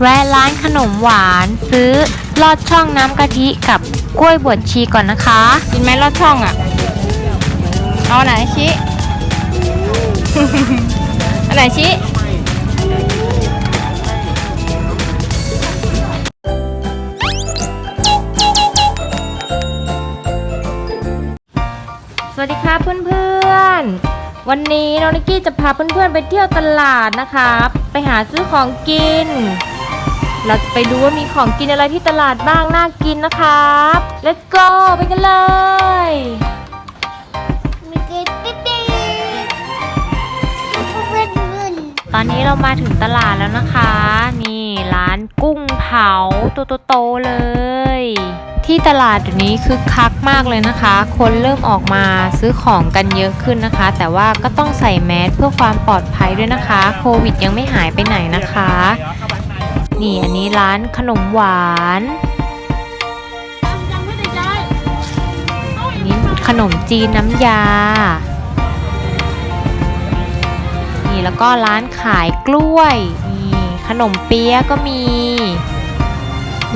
แวะร้านขนมหวานซื้อลอดช่องน้ำกะทิกับกล้วยบวชชีก่อนนะคะ กินไหมลอดช่องอะ เอาไหนชิอันไหนชิสวัสดีครับเพื่อนๆ วันนี้น้องนิกกี้จะพาเพื่อนๆไปเที่ยวตลาดนะครับไปหาซื้อของกิน เราจะไปดูว่ามีของกินอะไรที่ตลาดบ้างน่ากินนะครับ let's go ไปกันเลย มีเกตติ๊ดติ๊ดเพื่อนเพื่อนตอนนี้เรามาถึงตลาดแล้วนะคะ นี่ร้านกุ้งเผาตัวโตๆเลย ที่ตลาดเดี๋ยวนี้คึกคักมากเลยนะคะ คนเริ่มออกมาซื้อของกันเยอะขึ้นนะคะ แต่ว่าก็ต้องใส่แมสเพื่อความปลอดภัยด้วยนะคะ โควิดยังไม่หายไปไหนนะคะ นี่อันนี้ร้านขนมหวานนนี้ขนมจีนน้ำยา นี่แล้วก็ร้านขายกล้วย นี่ขนมเปี๊ยะก็มี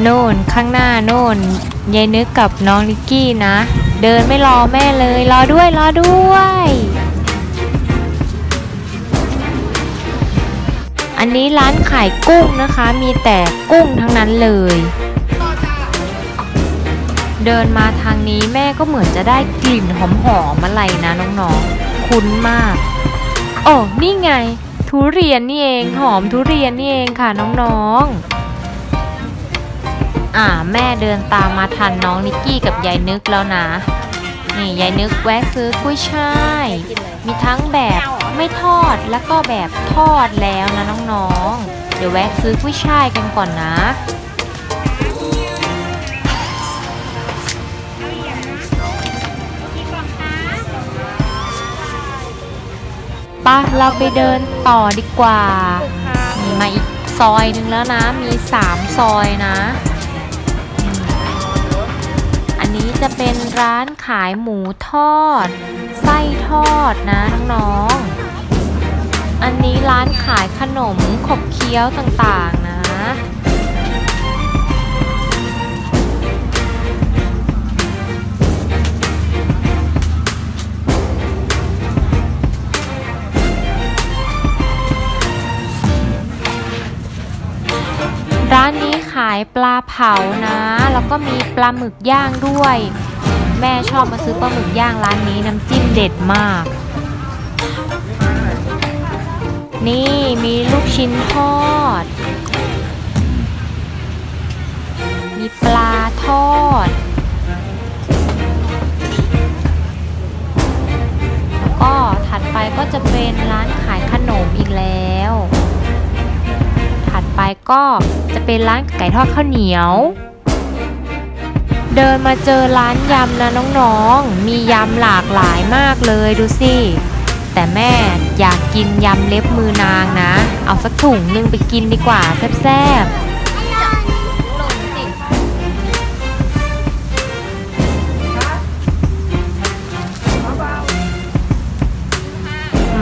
โน่นข้างหน้าโน่นยายนึกกับน้องนิกกี้นะ เดินไม่รอแม่เลย รอด้วยรอด้วย อันนี้ร้านขายกุ้งนะคะ มีแต่กุ้งทั้งนั้นเลย เดินมาทางนี้แม่ก็เหมือนจะได้กลิ่นหอมๆอะไรนะน้องๆ คุ้นมาก โอ้นี่ไง ทุเรียนนี่เองหอมทุเรียนนี่เองค่ะน้องๆอ่าแม่เดินตามมาทันน้องนิกกี้กับยายนึกแล้วนะ นี่ยายนึกแวะซื้อกุ้ยช่าย มีทั้งแบบไม่ทอดแล้วก็แบบทอดแล้วนะน้องๆ เดี๋ยวแวะซื้อกุ้ยช่ายกันก่อนนะปะเราไปเดินต่อดีกว่า มีมาอีกซอยหนึ่งแล้วนะ มีสามซอยนะ จะเป็นร้านขายหมูทอด ไส้ทอดนะน้องๆอันนี้ร้านขายขนมขบเคี้ยวต่างๆนะ ร้านนี้ ขายปลาเผานะ แล้วก็มีปลาหมึกย่างด้วย แม่ชอบมาซื้อปลาหมึกย่างร้านนี้น้ำจิ้มเด็ดมาก นี่มีลูกชิ้นทอด มีปลาทอด แล้วก็ถัดไปก็จะเป็นร้านขายขนมอีกแล้ว ก็จะเป็นร้านไก่ทอดข้าวเหนียว เดินมาเจอร้านยำนะน้องๆ มียำหลากหลายมากเลยดูสิ แต่แม่อยากกินยำเล็บมือนางนะ เอาสักถุงนึงไปกินดีกว่าแซ่บๆ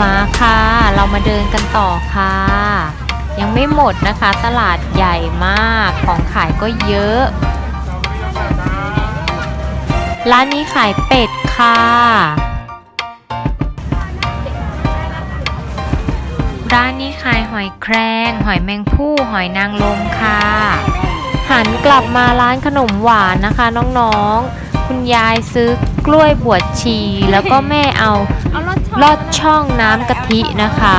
มาค่ะ เรามาเดินกันต่อค่ะ ยังไม่หมดนะคะ ตลาดใหญ่มากของขายก็เยอะ ร้านนี้ขายเป็ดค่ะ ร้านนี้ขายหอยแครงหอยแมงผู้หอยนางรมค่ะ หันกลับมาร้านขนมหวานนะคะน้องๆ คุณยายซื้อกล้วยบวชชี แล้วก็แม่เอาลอดช่องน้ำกะทินะคะ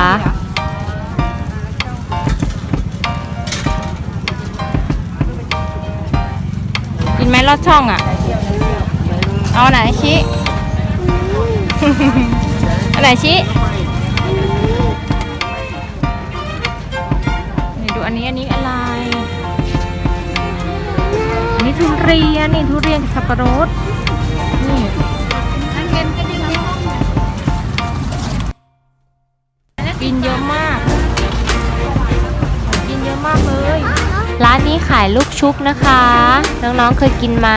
กินไหมลอดช่องอะ เอาไหนชิอันไหนชินี่ดูอันนี้อันนี้อะไร อันนี้ทุเรียนนี่ทุเรียนสับปะรดานนี้ขายลูกชุบนะคะ น้องๆเคยกินไหม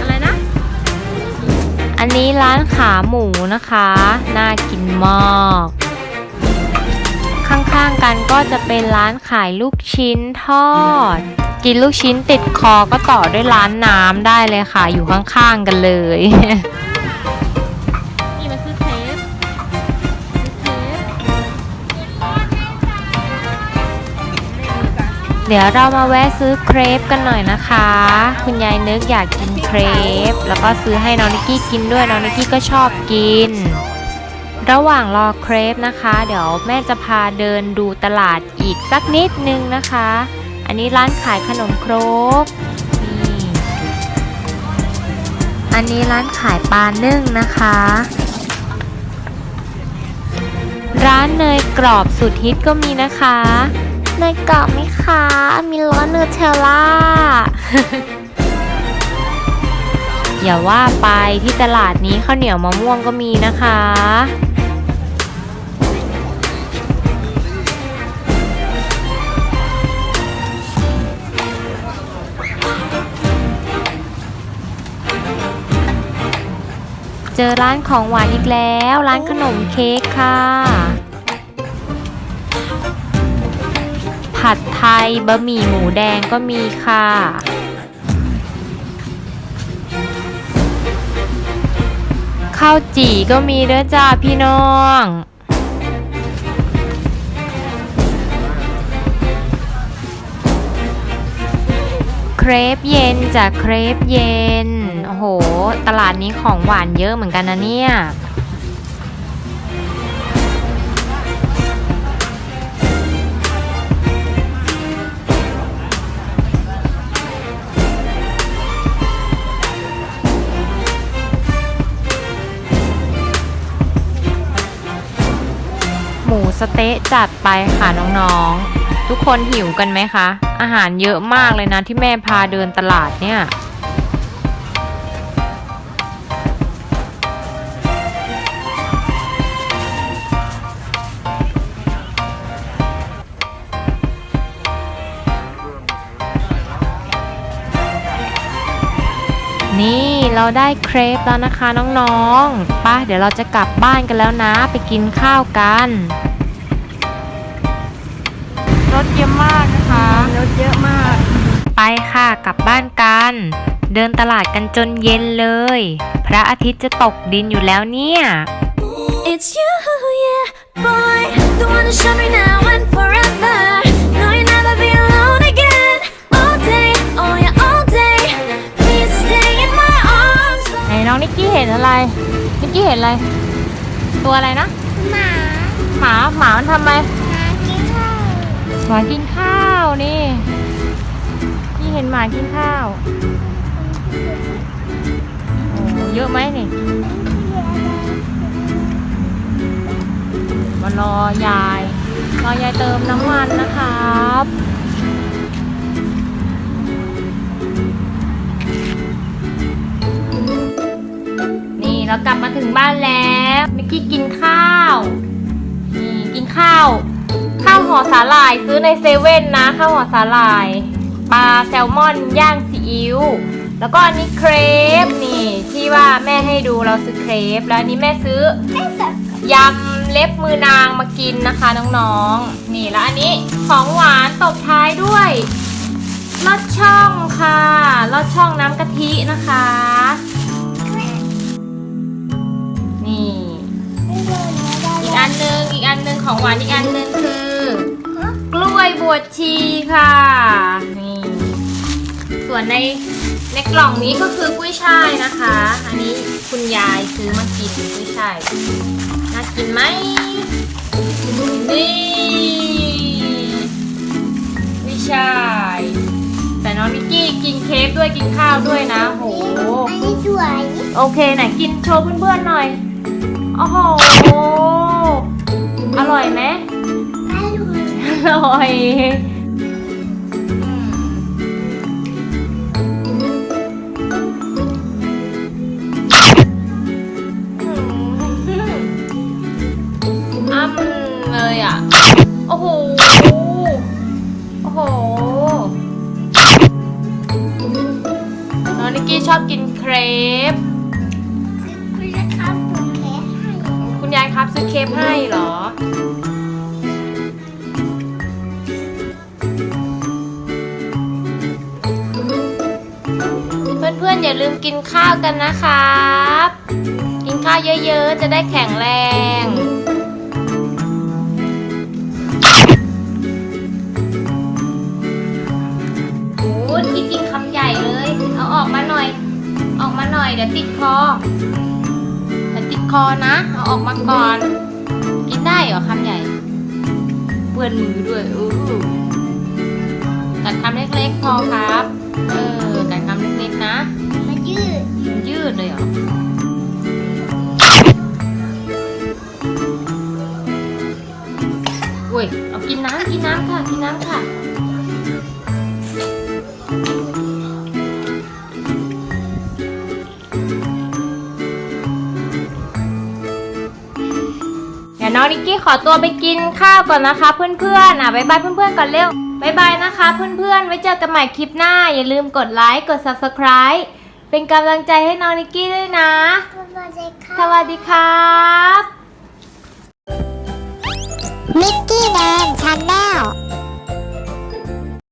อะไรนะ อันนี้ร้านขาหมูนะคะ น่ากินมากางๆกันก็จะเป็นร้านขายลูกชิ้นทอด กินลูกชิ้นติดคอก็ต่อด้วยร้านน้ำได้เลยค่ะ อยู่ข้างๆกันเลย เดี๋ยวเรามาแวะซื้อเครปกันหน่อยนะคะ คุณยายนึกอยากกินเครปแล้วก็ซื้อให้น้องนิกกี้กินด้วยน้องนิกกี้ก็ชอบกิน ระหว่างรอเครปนะคะ เดี๋ยวแม่จะพาเดินดูตลาดอีกสักนิดนึงนะคะ อันนี้ร้านขายขนมครกนี่อันนี้ร้านขายปลานึ่งนะคะ ร้านเนยกรอบสุดฮิตก็มีนะคะ เนยกรอบไหมคะ มีร้อนเนยเทลล่า อย่าว่าไปที่ตลาดนี้ข้าวเหนียวมะม่วงก็มีนะคะ เจอร้านของหวานอีกแล้ว ร้านขนมเค้กค่ะ ผัดไทยบะหมี่หมูแดงก็มีค่ะ ข้าวจี่ก็มีเด้อจ้าพี่น้องเครปเย็นจากเครปเย็น โอ้โห ตลาดนี้ของหวานเยอะเหมือนกันนะเนี่ย สเต๊ะจัดไปค่ะน้องๆ ทุกคนหิวกันไหมคะ อาหารเยอะมากเลยนะที่แม่พาเดินตลาดเนี่ยนี่เราได้เครปแล้วนะคะน้องๆ ป้าเดี๋ยวเราจะกลับบ้านกันแล้วนะ ไปกินข้าวกัน รถเยอะมากนะคะ รถเยอะมาก ไปค่ะกลับบ้านกัน เดินตลาดกันจนเย็นเลย พระอาทิตย์จะตกดินอยู่แล้วเนี่ย It's you, yeah, boy. The one to show me now and forever. No, you'll never be alone again. All day, oh yeah, all day. Please stay in my arms. ไหนน้องนิกกี้เห็นอะไร นิกกี้เห็นอะไร ตัวอะไรนะ หมา หมา หมามันทำอะไรหมากินข้าว หมากินข้าวนี่นี่เห็นหมากินข้าวโอ้เยอะไหมนี่มารอยาย รอยายเติมน้ำมันนะครับนี่เรากลับมาถึงบ้านแล้วมิกกี้กินข้าว นี่กินข้าว ห่อสาหร่ายซื้อในเซเว่นนะข้าวห่อสาหร่ายปลาแซลมอนย่างซีอิ๊วแล้วก็อันนี้เครปนี่ที่ว่าแม่ให้ดูเราซื้อเครปแล้วอันนี้แม่ซื้อยำเล็บมือนางมากินนะคะน้องๆ นี่แล้วอันนี้ของหวานตบท้ายด้วยลอดช่องค่ะลอดช่องน้ำกะทินะคะ นี่ อีกอันหนึงอีกอันหนึงของหวานอีกอันหนึงคือ บวชชีค่ะ นี่ ส่วนในในกล่องนี้ก็คือกุ้ยช่ายนะคะ อันนี้คุณยายซื้อมากินกุ้ยช่าย น่ากินไหมนี่ไม่ใช่าย แต่น้องนิกกี้กินเค้กด้วยกินข้าวด้วยนะโห อันนี้สวย โอเคไหนกินโชว์เพื่อนๆหน่อย โอ้โห อร่อยไหม ร่อยอร่อยอ้ำเลยอะ โอ้โห โอ้โห น้องนิกกี้ชอบกินเครป คุณจะทำปุ๋ยแค่ให้คุณยายครับซื้อเครปให้เหรอ อย่าลืมกินข้าวกันนะครับ กินข้าวเยอะๆ จะได้แข็งแรงโอ้ที่กินคำใหญ่เลย เอาออกมาหน่อย ออกมาหน่อยเดี๋ยวติดคอเดี๋ยวติดคอนะ เอาออกมาก่อน กินได้เหรอคำใหญ่ เปื้อนมือด้วยอู้กัดคำเล็กๆพอครับ เออ ออุ้ย เอากินน้ำกินน้ำค่ะ กินน้ำค่ะ เดี๋ยวน้องนิกกี้ขอตัวไปกินข้าวก่อนนะคะ เพื่อนๆ อะบ๊ายบายเพื่อนๆก่อนเร็วบ๊ายบายนะคะเพื่อนๆ ไว้เจอกันใหม่คลิปหน้า อย่าลืมกดไลค์ กด subscribe เป็นกำลังใจให้น้องนิกกี้ด้วยนะ สวัสดีค่ะสวัสดีครับมิกกี้แดนชาแนล